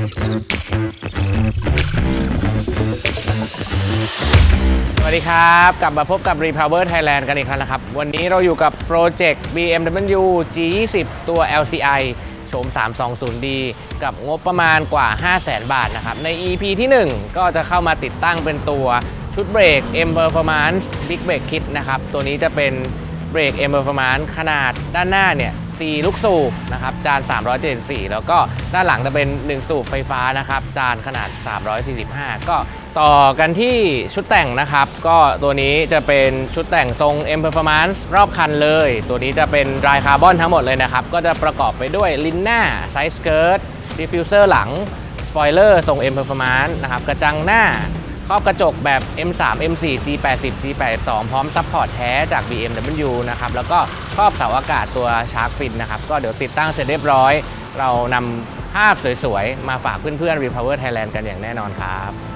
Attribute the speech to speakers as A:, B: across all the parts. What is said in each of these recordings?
A: สวัสดีครับ กลับมาพบกับ Repower Thailand กันอีกครั้งนะครับ วันนี้เราอยู่กับโปรเจกต์ BMW G20 ตัว LCI โฉม 320D กับงบประมาณกว่า 500,000 บาทนะครับ ใน EP ที่ 1 ก็จะเข้ามาติดตั้งเป็นตัวชุดเบรก M Performance Big Brake Kit นะครับ ตัวนี้จะเป็นเบรก M Performance ขนาดด้านหน้าเนี่ย 4ลูกสูบนะครับจาน374 แล้วก็ด้านหลังจะเป็น 1 สูบไฟฟ้านะครับจานขนาด 345 ก็ต่อกันที่ชุดแต่งนะครับ ก็ตัวนี้จะเป็นชุดแต่งทรง M Performance รอบคันเลย ตัวนี้จะเป็นดรายคาร์บอนทั้งหมดเลยนะครับ ก็จะประกอบไปด้วยลินหน้าไซส์สเกิร์ตดิฟฟิวเซอร์หลัง สปอยเลอร์ทรง M Performance นะครับกระจังหน้า ครอบกระจกแบบ M3 M4 G80 G82 พร้อมซัพพอร์ตแท้จาก BMW นะครับ แล้วก็ครอบเสาอากาศตัว Shark Fin นะครับ ก็เดี๋ยวติดตั้งเสร็จเรียบร้อย เรานำภาพสวยๆ มาฝากเพื่อนๆ Repower Thailand กันอย่างแน่นอนครับ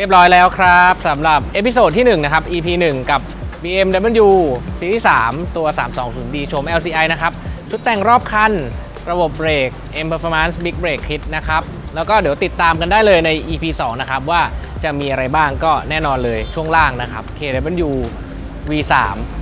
A: เรียบร้อยแล้วครับสำหรับเอพิโซดที่1นะครับ EP 1 กับ BMW Series 3ตัว 320D โฉม LCI นะครับ ชุดแต่งรอบคัน ระบบเบรก M Performance Big Brake Kit นะครับ แล้วก็เดี๋ยวติดตามกันได้เลยใน EP 2 นะครับ ว่าจะมีอะไรบ้างก็แน่นอนเลยช่วงล่างนะครับ KW V3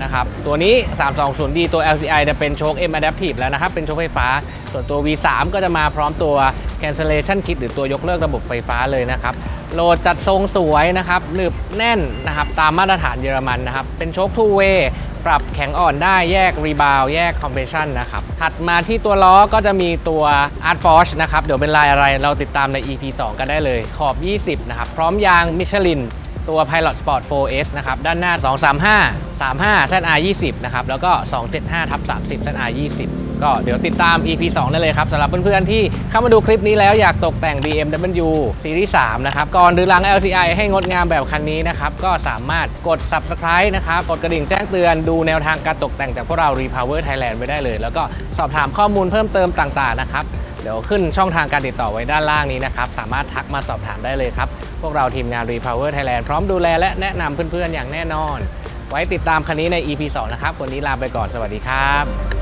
A: นะครับ ตัวนี้ 320D ตัว LCI จะเป็นโชค M Adaptive แล้วนะครับ เป็นโชคไฟฟ้า ส่วนตัว V3 ก็จะมาพร้อมตัว cancellation kit หรือตัวยกเลิกระบบไฟฟ้าเลยนะครับ โหลดจัดทรงสวยนะครับหนึบแน่นนะครับตามมาตรฐานเยอรมันนะครับ เป็นโชค two way ปรับแข็งอ่อนได้แยกรีบาวแยก compression นะครับ ถัดมาที่ตัวล้อก็จะมีตัว Art Forge นะครับ เดี๋ยวเป็นลายอะไรเราติดตามใน EP 2 กันได้เลย ขอบ 20 นะครับ พร้อมยาง Michelin ตัว Pilot Sport 4S นะครับ ด้านหน้า 235 35 ZR 20 นะครับ แล้วก็ 275 ทับ 30 ZR 20 ก็เดี๋ยวติดตาม EP 2 ได้เลยครับสำหรับเพื่อนๆ ที่เข้ามาดูคลิปนี้แล้วอยากตกแต่ง BMW Series 3นะครับก่อนหรือหลัง LCI ให้งดงามแบบคันนี้นะครับ ก็สามารถกด Subscribe นะครับกดกระดิ่งแจ้งเตือนดูแนวทางการตกแต่งจากพวกเรา Repower Thailand ไว้ได้เลย แล้วก็สอบถามข้อมูลเพิ่มเติมต่างๆนะครับเดี๋ยวขึ้นช่องทางการติดต่อไว้ด้านล่างนี้นะครับสามารถทักมาสอบถามได้เลยครับพวกเราทีมงาน Repower Thailand พร้อมดูแลและแนะนำเพื่อนๆอย่างแน่นอน ไว้ติดตามคันนี้ใน EP 2 นะครับ วันนี้ลาไปก่อน สวัสดีครับ